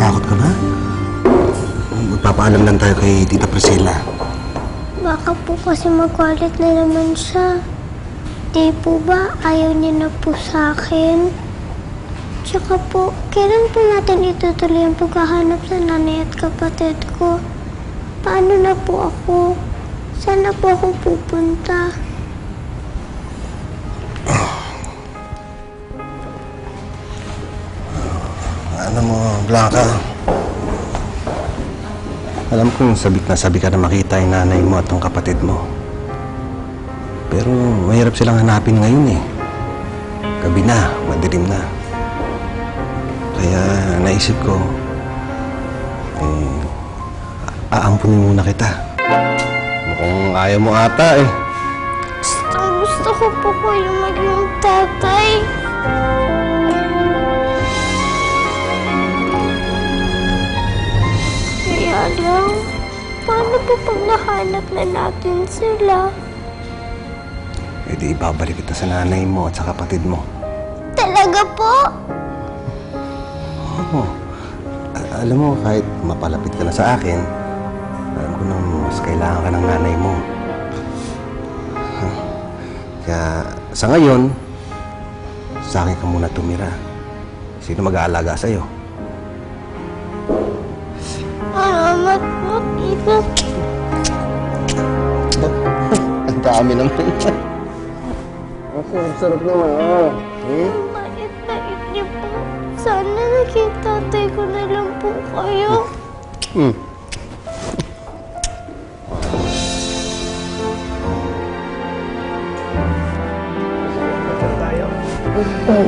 Natatakot ka ba? Magpapaalam lang tayo kay Tita Priscilla. Baka po kasi magkulit na naman siya. Di po ba ayaw niya na po sa akin? Tsaka po, kailan po natin itutuloy ang paghahanap sa nanay at kapatid ko? Paano na po ako? Sana po ako pupunta? Alam mo, Blanca, alam kong sabik na sabi ka na makita yung nanay mo at yung kapatid mo. Pero mahirap silang hanapin ngayon eh. Gabi na, madilim na. Kaya naisip ko, eh, aampunin muna kita. Mukhang ayaw mo ata eh. Gusto, gusto ko po kayo maging tatay. Lang, paano po pag nahanap na natin sila? E di ibabalik kita sa nanay mo at sa kapatid mo. Talaga po? Oo. A- alam mo, kahit mapalapit ka na sa akin, alam ko nang mas kailangan ka ng nanay mo. Kaya sa ngayon, sa akin ka muna tumira. Sino mag-aalaga sa'yo? Salamat po, tita. Ang dami naman. Ang sarap-sarap naman, oh. Hmm? Bait-bait niyo po. Sana naging tatay ko na lang po kayo. Hmm. Na,